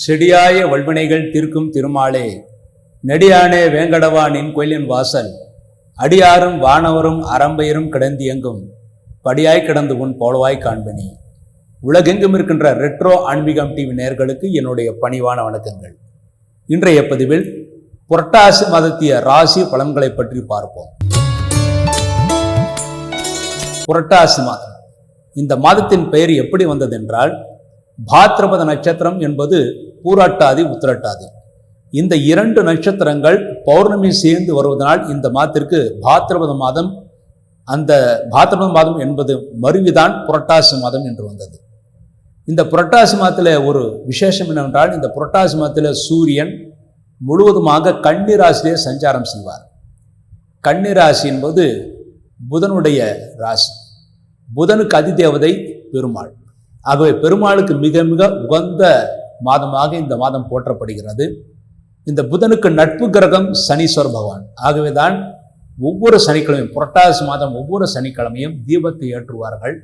செடியாய வல்வினைகள் தீர்க்கும் திருமாலே. நெடியானே வேங்கடவா நின் கோயிலின் வாசல். அடியாரும் வானவரும் அறம்பெயரும் கிடந்தியங்கும். படியாய் கிடந்து உன் போலவாய் காண்பனி. உலகெங்கும் இருக்கின்ற ரெட்ரோ ஆன்மீகம் டிவி நேயர்களுக்கு என்னுடைய பணிவான வணக்கங்கள். இன்றைய பதிவில் புரட்டாசி மாதத்திய ராசி பலன்களை பற்றி பார்ப்போம். புரட்டாசி மாதம். இந்த மாதத்தின் பெயர் எப்படி வந்ததென்றால் பாத்ரபத நட்சத்திரம் என்பது பூராட்டாதி உத்திரட்டாதி. இந்த இரண்டு நட்சத்திரங்கள் பௌர்ணமி சேர்ந்து வருவதனால் இந்த மாதத்திற்கு பாத்ரபத மாதம் அந்த பாத்ரபத மாதம் என்பது மருவிதான் புரட்டாசி மாதம் என்று வந்தது. இந்த புரட்டாசி மாதத்தில் ஒரு விசேஷம் என்னவென்றால் இந்த புரட்டாசி மாதத்தில் சூரியன் முழுவதுமாக கன்னிராசியிலே சஞ்சாரம் செய்வார். கன்னிராசி என்பது புதனுடைய ராசி. புதனுக்கு அதிதேவதை பெருமாள் ஆகவே பெருமாளுக்கு மிக மிக உகந்த மாதமாக இந்த மாதம் போற்றப்படுகிறது. இந்த புதனுக்கு நட்பு கிரகம் சனீஸ்வர் பகவான். ஆகவே தான் ஒவ்வொரு சனிக்கிழமையும் புரட்டாசி மாதம் ஒவ்வொரு சனிக்கிழமையும் தீபத்தை ஏற்றுவார்கள்.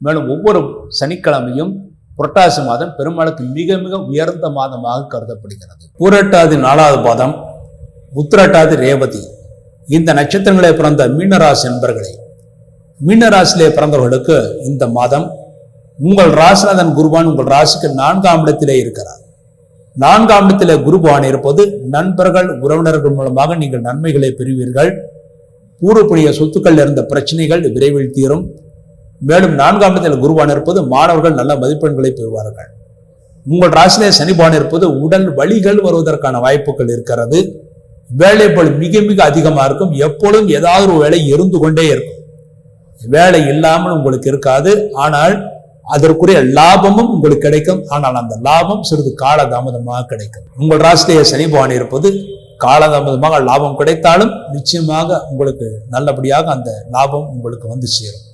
மேலும் ஒவ்வொரு சனிக்கிழமையும் புரட்டாசி மாதம் பெருமாளுக்கு மிக மிக உயர்ந்த மாதமாக கருதப்படுகிறது. பூரட்டாதி நாலாவது பாதம் உத்திரட்டாதி ரேவதி. இந்த நட்சத்திரங்களை பிறந்த மீனராசி நண்பர்களே மீனராசிலே பிறந்தவர்களுக்கு இந்த மாதம் உங்கள் ராசிநாதன் குருவான் உங்கள் ராசிக்கு நான்காம் இடத்திலே இருக்கிறார். நான்காம் இடத்திலே குருபான் இருப்பது நண்பர்கள் உறவினர்கள் மூலமாக நீங்கள் நன்மைகளை பெறுவீர்கள். பூர்வப்புடைய சொத்துக்கள் இருந்த பிரச்சனைகள் விரைவில் தீரும். மேலும் நான்காம் இடத்தில் குருவான் இருப்பது மாணவர்கள் நல்ல மதிப்பெண்களை பெறுவார்கள். உங்கள் ராசிலே சனிபான் இருப்பது உடல் வலிகள் வருவதற்கான வாய்ப்புகள் இருக்கிறது. வேலை மிக மிக அதிகமாக இருக்கும். எப்பொழுதும் ஏதாவது ஒரு வேலை இருந்து கொண்டே இருக்கும். வேலை இல்லாமல் உங்களுக்கு இருக்காது. ஆனால் அதற்குரிய லாபமும் உங்களுக்கு கிடைக்கும். ஆனால் அந்த லாபம் சிறிது காலதாமதமாக கிடைக்கும். உங்கள் ராசிலேயே சனி பகவான் இருப்பது காலதாமதமாக லாபம் கிடைத்தாலும் நிச்சயமாக உங்களுக்கு நல்லபடியாக அந்த லாபம் உங்களுக்கு வந்து சேரும்.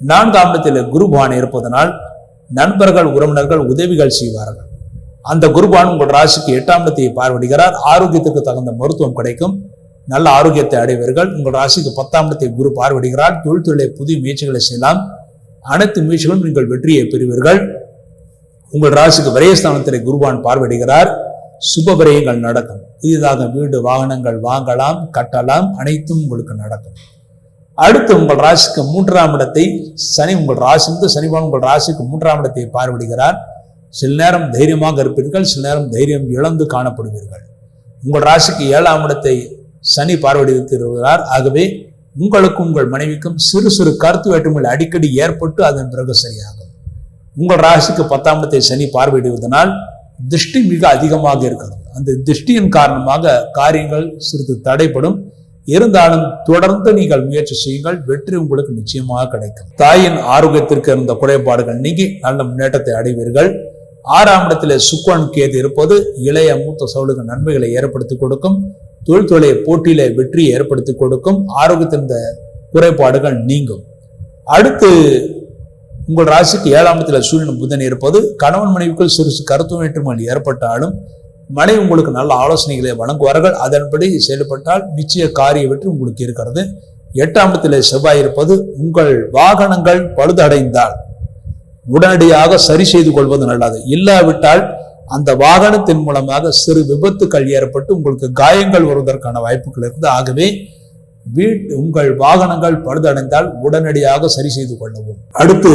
நான்காம் இடத்தில் குருபான் இருப்பதனால் நண்பர்கள் உறவினர்கள் உதவிகள் செய்வார்கள். அந்த குருபான் உங்கள் ராசிக்கு எட்டாம் இடத்தை பார்வையிடுகிறார். ஆரோக்கியத்துக்கு தகுந்த மருத்துவம் கிடைக்கும். நல்ல ஆரோக்கியத்தை அடைவீர்கள். உங்கள் ராசிக்கு பத்தாம் இடத்தை குரு பார்வையிடுகிறார். தொழில் தொழிலை புதிய முயற்சிகளை செய்யலாம். அனைத்து முயற்சிகளும் நீங்கள் வெற்றியை பெறுவீர்கள். உங்கள் ராசிக்கு விரயஸ்தானத்திலே குருவான் பார்வையிடுகிறார். சுப விரயங்கள் நடக்கும். புதிதாக வீடு வாகனங்கள் வாங்கலாம் கட்டலாம் அனைத்தும் உங்களுக்கு நடக்கும். அடுத்து உங்கள் ராசிக்கு மூன்றாம் இடத்தை சனி உங்கள் ராசிந்து சனிபான் உங்கள் ராசிக்கு மூன்றாம் இடத்தை பார்வையிடுகிறார். சில நேரம் தைரியமாக இருப்பீர்கள் சில நேரம் தைரியம் இழந்து காணப்படுவீர்கள். உங்கள் ராசிக்கு ஏழாம் இடத்தை சனி பார்வையிடுகிறார். ஆகவே உங்களுக்கும் உங்கள் மனைவிக்கும் சிறு சிறு கருத்து வேற்றுமைகள் அடிக்கடி ஏற்பட்டு அதன் பிறகு சரியாகும். உங்கள் ராசிக்கு பத்தாம் இடத்தை சனி பார்வையிடுவதனால் திருஷ்டி மிக அதிகமாக இருக்கிறது. அந்த திருஷ்டியின் காரணமாக காரியங்கள் சிறிது தடைப்படும் இருந்தாலும் தொடர்ந்து நீங்கள் முயற்சி செய்யுங்கள். வெற்றி உங்களுக்கு நிச்சயமாக கிடைக்கும். தாயின் ஆரோக்கியத்திற்கு இருந்த குறைபாடுகள் நீங்கி நல்ல முன்னேற்றத்தை அடைவீர்கள். ஆறாம் இடத்திலே சுக்கன் கேது இருப்பது இளைய மூத்த சவுளுக்கு நன்மைகளை ஏற்படுத்தி கொடுக்கும். தொழில்துறை போட்டியில வெற்றியை ஏற்படுத்தி கொடுக்கும் ஆரோக்கியத்தின் இந்த குறைபாடுகள் நீங்கும். அடுத்து உங்கள் ராசிக்கு ஏழாம் இடத்துல சூரியன் புதன் இருப்பது கணவன் மனைவிக்குள் சிறு சிறு கருத்து வேற்றுமைகள் ஏற்பட்டாலும் மனைவி உங்களுக்கு நல்ல ஆலோசனைகளை வழங்குவார்கள். அதன்படி செயல்பட்டால் நிச்சய காரிய வெற்றி உங்களுக்கு இருக்கிறது. எட்டாம் இடத்துல செவ்வாய் இருப்பது உங்கள் வாகனங்கள் பழுதடைந்தால் உடனடியாக சரி செய்து கொள்வது நல்லது. இல்லாவிட்டால் அந்த வாகனத்தின் மூலமாக சிறு விபத்துக்கள் ஏற்பட்டு உங்களுக்கு காயங்கள் வருவதற்கான வாய்ப்புகள் இருக்குது. ஆகவே வீட் உங்கள் வாகனங்கள் பழுதடைந்தால் உடனடியாக சரி செய்து கொள்ளவும். அடுத்து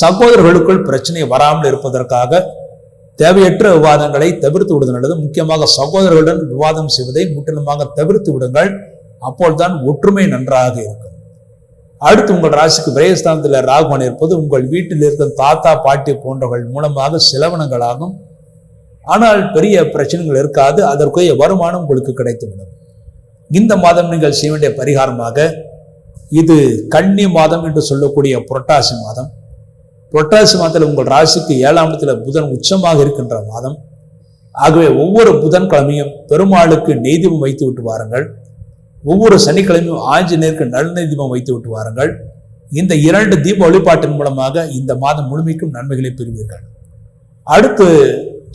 சகோதரர்களுக்குள் பிரச்சனை வராமல் இருப்பதற்காக தேவையற்ற விவாதங்களை தவிர்த்து விடுவது நல்லது. முக்கியமாக சகோதரர்களுடன் விவாதம் செய்வதை முற்றிலுமாக தவிர்த்து விடுங்கள். அப்போதுதான் ஒற்றுமை நன்றாக இருக்கும். அடுத்து உங்கள் ராசிக்கு விரயஸ்தானத்தில் ராகுவன் இருப்பது உங்கள் வீட்டில் இருக்கும் தாத்தா பாட்டி போன்றவர்கள் மூலமாக சிலவனங்களாகும். ஆனால் பெரிய பிரச்சனைகள் இருக்காது அதற்குரிய வருமானம் உங்களுக்கு கிடைத்துவிடும் இந்த மாதம் நீங்கள் செய்ய வேண்டிய பரிகாரமாக இது கன்னி மாதம் என்று சொல்லக்கூடிய புரட்டாசி மாதம். புரட்டாசி மாதத்தில் உங்கள் ராசிக்கு ஏழாம் இடத்துல புதன் உச்சமாக இருக்கின்ற மாதம். ஆகவே ஒவ்வொரு புதன்கிழமையும் பெருமாளுக்கு நெய்தீபம் வைத்து விட்டு வாருங்கள். ஒவ்வொரு சனிக்கிழமையும் ஆஞ்சநேயருக்கு நல் தீபம் வைத்து விட்டு வாருங்கள். இந்த இரண்டு தீப வழிபாட்டின் மூலமாக இந்த மாதம் முழுமைக்கும் நன்மைகளை பெறுவீர்கள். அடுத்து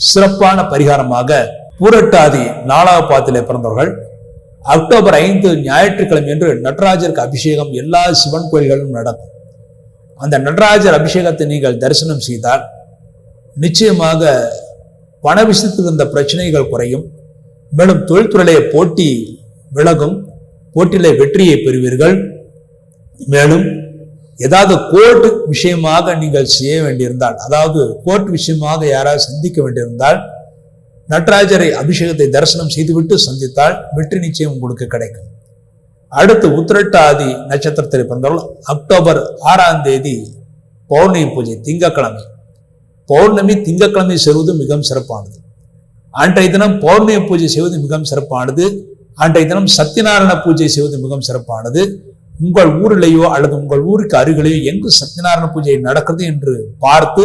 சிறப்பான பரிகாரமாக பூரட்டாதி நாலாவது பாத்தில பிறந்தவர்கள் அக்டோபர் ஐந்து ஞாயிற்றுக்கிழமை என்று நடராஜருக்கு அபிஷேகம் எல்லா சிவன் கோயில்களிலும் நடக்கும். அந்த நடராஜர் அபிஷேகத்தை நீங்கள் தரிசனம் செய்தால் நிச்சயமாக பண விஷயத்தில் இருந்த பிரச்சனைகள் குறையும். மேலும் தொழில்துறையிலே போட்டி விலகும். போட்டியிலே வெற்றியை பெறுவீர்கள். மேலும் ஏதாவது கோர்ட் விஷயமாக நீங்கள் செய்ய வேண்டியிருந்தால் அதாவது கோர்ட் விஷயமாக யாராவது சந்திக்க வேண்டியிருந்தால் நடராஜரை அபிஷேகத்தை தரிசனம் செய்துவிட்டு சந்தித்தால் வெற்றி நிச்சயம் உங்களுக்கு கிடைக்கும். அடுத்து உத்திரட்டாதி நட்சத்திரத்தில் பிறந்தவர்கள் அக்டோபர் ஆறாம் தேதி பௌர்ணமி பூஜை திங்கக்கிழமை பௌர்ணமி திங்கக்கிழமை செய்வது மிகவும் சிறப்பானது. அன்றைய தினம் பௌர்ணமி பூஜை செய்வது மிகவும் சிறப்பானது. அன்றைய தினம் சத்யநாராயண பூஜை செய்வது மிகவும் சிறப்பானது. உங்கள் ஊரிலேயோ அல்லது உங்கள் ஊருக்கு அருகிலேயோ எங்கு சத்யநாராயண பூஜை நடக்கிறது என்று பார்த்து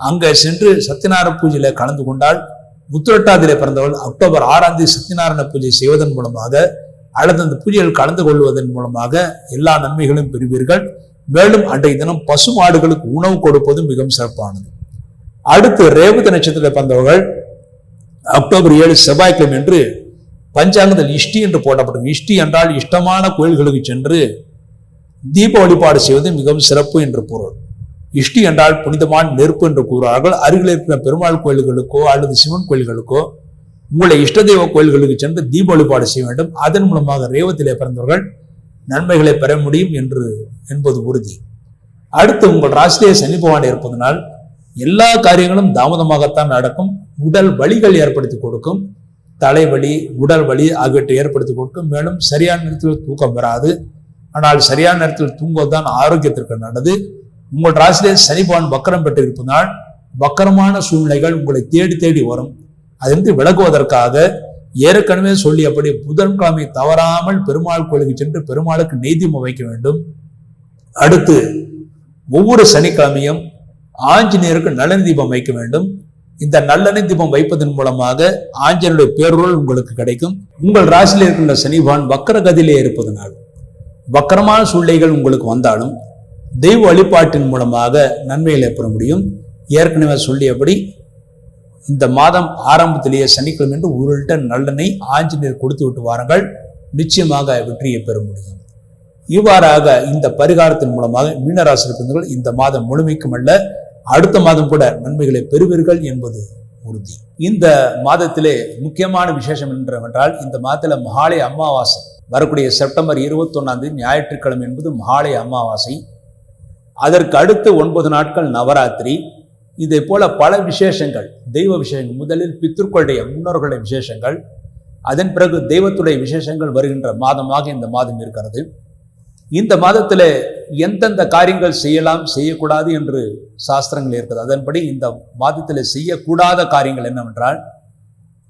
அங்கே சென்று சத்யநாராயண பூஜையில் கலந்து கொண்டால் உத்திரட்டாதிலே பிறந்தவள் அக்டோபர் ஆறாம் தேதி சத்யநாராயண பூஜை செய்வதன் மூலமாக அல்லது அந்த பூஜையில் கலந்து கொள்வதன் மூலமாக எல்லா நன்மைகளும் பெறுவீர்கள். மேலும் அன்றைய தினம் பசு மாடுகளுக்கு உணவு கொடுப்பது மிகவும் சிறப்பானது. அடுத்து ரேவதி நட்சத்திரத்தில் பிறந்தவர்கள் அக்டோபர் ஏழு செவ்வாய்க்கிழமை என்று பஞ்சாங்கத்தில் இஷ்டி என்று போடப்படும் இஷ்டி என்றால் இஷ்டமான கோயில்களுக்கு சென்று தீப வழிபாடு செய்வது மிகவும் சிறப்பு என்று பொருள். இஷ்டி என்றால் புனிதமான நெருப்பு என்று கூறுவார்கள். அருகில் இருக்கிற பெருமாள் கோயில்களுக்கோ அல்லது சிவன் கோயில்களுக்கோ உங்களை இஷ்ட தெய்வ கோயில்களுக்கு சென்று தீப வழிபாடு செய்ய வேண்டும். அதன் மூலமாக ரேவத்திலே பிறந்தவர்கள் நன்மைகளை பெற முடியும் என்று என்பது உறுதி. அடுத்து உங்கள் ராசியிலே சனி பகவான் இருப்பதனால் எல்லா காரியங்களும் தாமதமாகத்தான் நடக்கும். உடல் வலிகள் ஏற்படுத்தி கொடுக்கும். தலைவலி உடல் வலி ஆகியவற்றை ஏற்படுத்தி கொடுக்கும் மேலும் சரியான நேரத்தில் தூக்கம் வராது. ஆனால் சரியான நேரத்தில் தூங்குவதுதான் ஆரோக்கியத்திற்கு நல்லது. உங்கள் ராசிலே சனி வக்கரம் பெற்றிருப்பதால் வக்கரமான சூழ்நிலைகள் உங்களை தேடி தேடி வரும். அதிலிருந்து விலகுவதற்காக ஏற்கனவே சொல்லியபடி புதன்கிழமை தவறாமல் பெருமாள் கோயிலுக்கு சென்று பெருமாளுக்கு நெய்தீபம் வைக்க வேண்டும். அடுத்து ஒவ்வொரு சனிக்கிழமையும் ஆஞ்சநேயருக்கு நலன் தீபம் வைக்க வேண்டும். இந்த நல்லெண்ணெய் தீபம் வைப்பதன் மூலமாக ஆஞ்சனுடைய பேருள் உங்களுக்கு கிடைக்கும். உங்கள் ராசியில் இருக்கின்ற சனிபான் வக்கர கதியிலே இருப்பதனால் வக்கரமான சூழ்நிலைகள் உங்களுக்கு வந்தாலும் தெய்வ வழிபாட்டின் மூலமாக நன்மைகளை பெற முடியும். ஏற்கனவே சொல்லியபடி இந்த மாதம் ஆரம்பத்திலேயே சனிக்கிழமை என்று ஒரு லிட்டர் நல்லெண்ணெய் ஆஞ்சநேயர் கொடுத்து விட்டு வாருங்கள். நிச்சயமாக வெற்றியை பெற முடியும். இவ்வாறாக இந்த பரிகாரத்தின் மூலமாக மீனராசி இருப்பவர்கள் இந்த மாதம் முழுமைக்கும் அல்ல அடுத்த மாதம் கூட நன்மைகளை பெறுவீர்கள் என்பது உறுதி. இந்த மாதத்திலே முக்கியமான விசேஷம் என்னவென்றால் இந்த மாதத்தில் மகாலய அமாவாசை. வரக்கூடிய செப்டம்பர் இருபத்தொன்னாம் தேதி ஞாயிற்றுக்கிழமை என்பது மகாலய அமாவாசை. அதற்கு அடுத்து ஒன்பது நாட்கள் நவராத்திரி. இதை போல பல விசேஷங்கள் தெய்வ விசேஷங்கள் முதலில் பித்திருக்களுடைய முன்னோர்களுடைய விசேஷங்கள். அதன் பிறகு தெய்வத்துடைய விசேஷங்கள் வருகின்ற மாதமாக இந்த மாதம் இருக்கிறது. இந்த மாதத்தில் எந்தெந்த காரியங்கள் செய்யலாம் செய்யக்கூடாது என்று சாஸ்திரங்கள் இருக்குது அதன்படி இந்த மாதத்தில் செய்யக்கூடாத காரியங்கள் என்னவென்றால்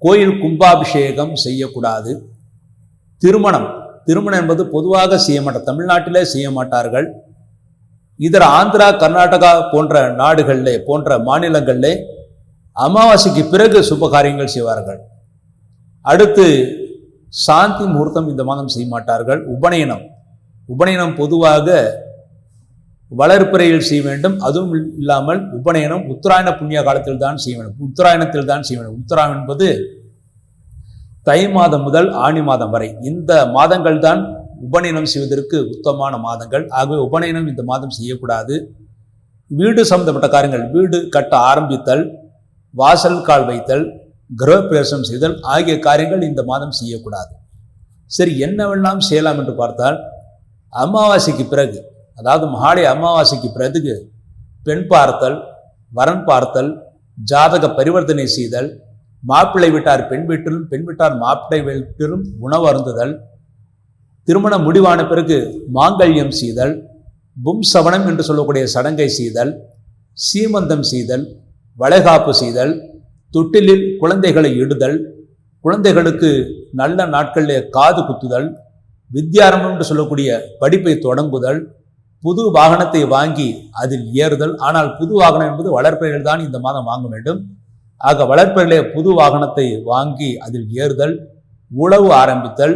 கோயில் கும்பாபிஷேகம் செய்யக்கூடாது. திருமணம். திருமணம் என்பது பொதுவாக செய்ய மாட்டார் தமிழ்நாட்டிலே செய்ய மாட்டார்கள் இதர ஆந்திரா கர்நாடகா போன்ற நாடுகளில் போன்ற மாநிலங்களிலே அமாவாசைக்கு பிறகு சுப காரியங்கள் செய்வார்கள். அடுத்து சாந்தி முகூர்த்தம் இந்த மாதம் செய்ய மாட்டார்கள் உபநயனம். உபநயனம் பொதுவாக வளர்ப்பிறையில் செய்ய வேண்டும். அதுவும் இல்லாமல் உபநயனம் உத்தராயண புண்ணிய காலத்தில் தான் செய்ய வேண்டும். உத்தராயணத்தில் தான் செய்ய வேண்டும். உத்தராயணம் என்பது தை மாதம் முதல் ஆணி மாதம் வரை. இந்த மாதங்கள் தான் உபநயனம் செய்வதற்கு உத்தமமான மாதங்கள். ஆகவே உபநயனம் இந்த மாதம் செய்யக்கூடாது. வீடு சம்பந்தப்பட்ட காரியங்கள் வீடு கட்ட ஆரம்பித்தல் வாசல் கால் வைத்தல் கிரகப்பிரவேசம் செய்தல் ஆகிய காரியங்கள் இந்த மாதம் செய்யக்கூடாது. சரி என்னவெல்லாம் செய்யலாம் என்று பார்த்தால் அமாவாசைக்கு பிறகு அதாவது மகாலய அமாவாசைக்கு பிறகு பெண் பார்த்தல் வரன் பார்த்தல் ஜாதக பரிவர்த்தனை செய்தல் மாப்பிள்ளை வீட்டார் பெண் வீட்டிலும் பெண் வீட்டார் மாப்பிள்ளை வீட்டிலும் உணவு அருந்துதல் திருமணம் முடிவான பிறகு மாங்கல்யம் செய்தல் பும்சவனம் என்று சொல்லக்கூடிய சடங்கை செய்தல் சீமந்தம் செய்தல் வளைகாப்பு செய்தல் தொட்டிலில் குழந்தைகளை இடுதல் குழந்தைகளுக்கு நல்ல நாட்களில் காது குத்துதல் வித்யாரம்பம் என்று சொல்லக்கூடிய படிப்பை தொடங்குதல் புது வாகனத்தை வாங்கி அதில் ஏறுதல். ஆனால் புது வாகனம் என்பது வளர்ப்பெயர்கள் தான் இந்த மாதம் வாங்க வேண்டும். ஆக வளர்ப்பைகளே புது வாகனத்தை வாங்கி அதில் ஏறுதல் உழவு ஆரம்பித்தல்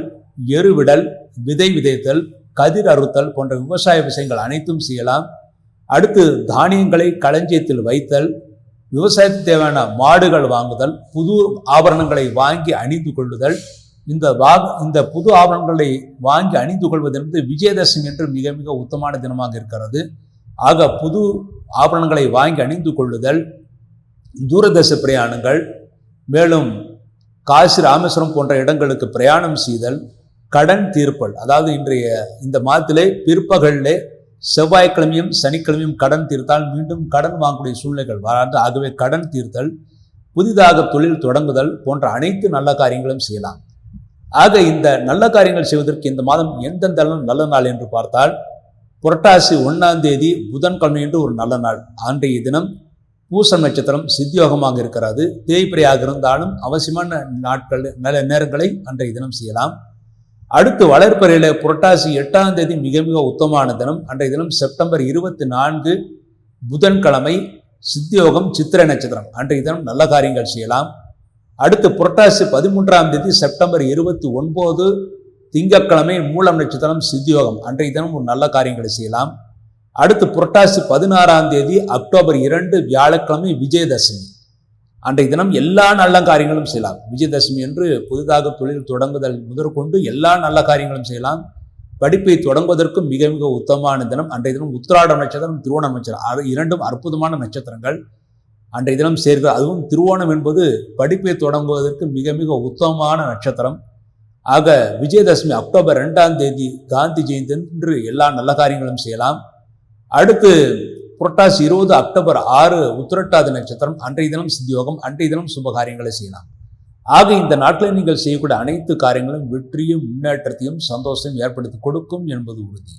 எருவிடல் விதை விதைத்தல் கதிர் அறுத்தல் போன்ற விவசாய விஷயங்கள் அனைத்தும் செய்யலாம். அடுத்து தானியங்களை களஞ்சியத்தில் வைத்தல் விவசாயத்துக்கு தேவையான மாடுகள் வாங்குதல் புது ஆபரணங்களை வாங்கி அணிந்து கொள்ளுதல் இந்த வாக இந்த புது ஆபரணங்களை வாங்கி அணிந்து கொள்வது என்பது விஜயதசமி என்று மிக மிக உத்தமான தினமாக இருக்கிறது. ஆக புது ஆபரணங்களை வாங்கி அணிந்து கொள்ளுதல் தூரதேச பிரயாணங்கள் மேலும் காசி ராமேஸ்வரம் போன்ற இடங்களுக்கு பிரயாணம் செய்தல் கடன் தீர்ப்பல் அதாவது இன்றைய இந்த மாதத்திலே பிற்பகலிலே செவ்வாய்க்கிழமையும் சனிக்கிழமையும் கடன் தீர்த்தால் மீண்டும் கடன் வாங்கக்கூடிய சூழ்நிலைகள் வராது. ஆகவே கடன் தீர்த்தல் புதிதாக தொழில் தொடங்குதல் போன்ற அனைத்து நல்ல காரியங்களும் செய்யலாம். ஆக இந்த நல்ல காரியங்கள் செய்வதற்கு இந்த மாதம் எந்தெந்த நல்ல நாள் என்று பார்த்தால் புரட்டாசி ஒன்றாம் தேதி புதன்கிழமை என்று ஒரு நல்ல நாள். அன்றைய தினம் பூச நட்சத்திரம் சித்தியோகமாக இருக்கிறது. தேய்பிரையாக இருந்தாலும் அவசியமான நாட்கள் நல்ல நேரங்களை அன்றைய தினம் செய்யலாம். அடுத்து வளர்ப்பறையில் புரட்டாசி எட்டாம் தேதி மிக மிக உத்தமமான தினம். அன்றைய தினம் செப்டம்பர் இருபத்தி நான்கு புதன்கிழமை சித்தியோகம் சித்திரை நட்சத்திரம். அன்றைய தினம் நல்ல காரியங்கள் செய்யலாம். அடுத்து புரட்டாசி பதிமூன்றாம் தேதி செப்டம்பர் இருபத்தி ஒன்பது திங்கக்கிழமை மூலம் நட்சத்திரம் சித்தியோகம். அன்றைய தினம் ஒரு நல்ல காரியங்களை செய்யலாம். அடுத்து புரட்டாசி பதினாறாம் தேதி அக்டோபர் இரண்டு வியாழக்கிழமை விஜயதசமி. அன்றைய தினம் எல்லா நல்ல காரியங்களும் செய்யலாம். விஜயதசமி என்று புதிதாக தொழில் தொடங்குதல் முதற்கொண்டு எல்லா நல்ல காரியங்களும் செய்யலாம். படிப்பை தொடங்குவதற்கும் மிக மிக உத்தமமான தினம். அன்றைய தினம் உத்திராட நட்சத்திரம் திருவோண நட்சத்திரம் இரண்டும் அற்புதமான நட்சத்திரங்கள். அன்றைய தினம் சேர்க்க அதுவும் திருவோணம் என்பது படிப்பை தொடங்குவதற்கு மிக மிக உத்தமமான நட்சத்திரம். ஆக விஜயதசமி அக்டோபர் ரெண்டாம் தேதி காந்தி ஜெயந்தி என்று எல்லா நல்ல காரியங்களும் செய்யலாம். அடுத்து புரட்டாசி இருபது அக்டோபர் ஆறு உத்திரட்டாதி நட்சத்திரம். அன்றைய தினம் சித்தியோகம் அன்றைய தினம் சுப காரியங்களை செய்யலாம். ஆக இந்த நாட்களில் நீங்கள் செய்யக்கூடிய அனைத்து காரியங்களும் வெற்றியும் முன்னேற்றத்தையும் சந்தோஷத்தையும் ஏற்படுத்தி கொடுக்கும் என்பது உறுதி.